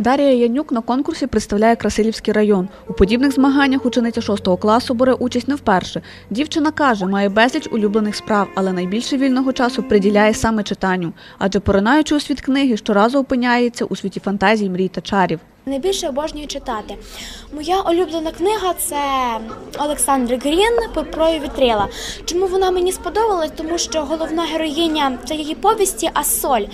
Дар'я Янюк на конкурсі представляє Красилівський район. У подібних змаганнях учениця 6 класу бере участь не вперше. Дівчина каже, має безліч улюблених справ, але найбільше вільного часу приділяє саме читанню. Адже поринаючи у світ книги, щоразу опиняється у світі фантазій, мрій та чарів. Найбільше обожнюю читати. Моя улюблена книга це Олександр Грін «Пурпрові вітрила. Чому вона мені сподобалась? Тому що головна героїня це її повісті Ассоль.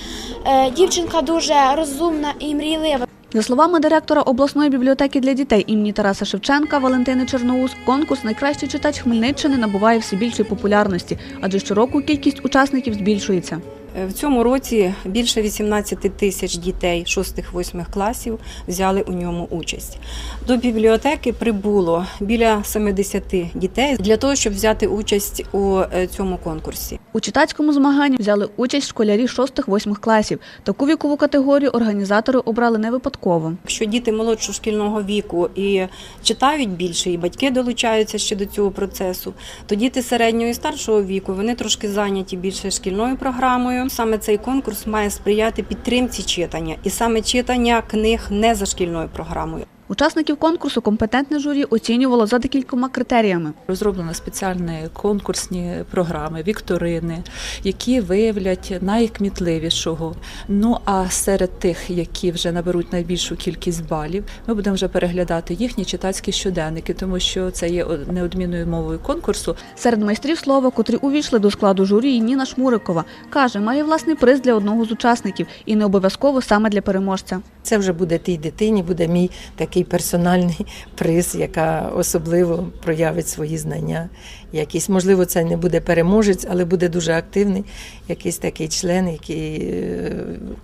Е, Дівчинка дуже розумна і мрійлива. За словами директора обласної бібліотеки для дітей імені Тараса Шевченка Валентини Черноус, конкурс Найкращий читач Хмельниччини набуває все більшої популярності, адже щороку кількість учасників збільшується. В цьому році більше 18 тисяч дітей 6-8 класів взяли у ньому участь. До бібліотеки прибуло біля 70 дітей для того, щоб взяти участь у е, цьому конкурсі. У читацькому змаганні взяли участь школярі 6-8 класів. Таку вікову категорію організатори обрали не випадково. Якщо діти молодшого шкільного віку і читають більше, і батьки долучаються ще до цього процесу, то діти середнього і старшого віку вони трошки зайняті більше шкільною програмою. Саме цей конкурс має сприяти підтримці читання, і саме читання книг не за шкільною програмою. Учасників конкурсу компетентне журі оцінювало за декількома критеріями. Розроблено спеціальні конкурсні програми, вікторини, які виявлять найкмітливішого. Ну а серед тих, які вже наберуть найбільшу кількість балів, ми будемо вже переглядати їхні читацькі щоденники, тому що це є неодмінною мовою конкурсу. Серед майстрів слова, котрі увійшли до складу журі, Ніна Шмурикова каже, має власний приз для одного з учасників і не обов'язково саме для переможця. Це вже буде тій дитині, буде мій такий персональний приз, яка особливо проявить свої знання. Якийсь, можливо, це не буде переможець, але буде дуже активний якийсь такий член, який е,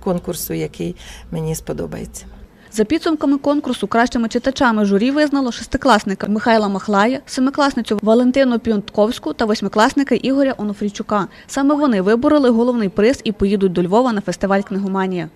конкурсу, який мені сподобається. За підсумками конкурсу кращими читачами журі визнало шестикласника Михайла Махлая, семикласницю Валентину Піонтковську та восьмикласника Ігоря Онофрійчука. Саме вони вибороли головний приз і поїдуть до Львова на фестиваль книгоманія.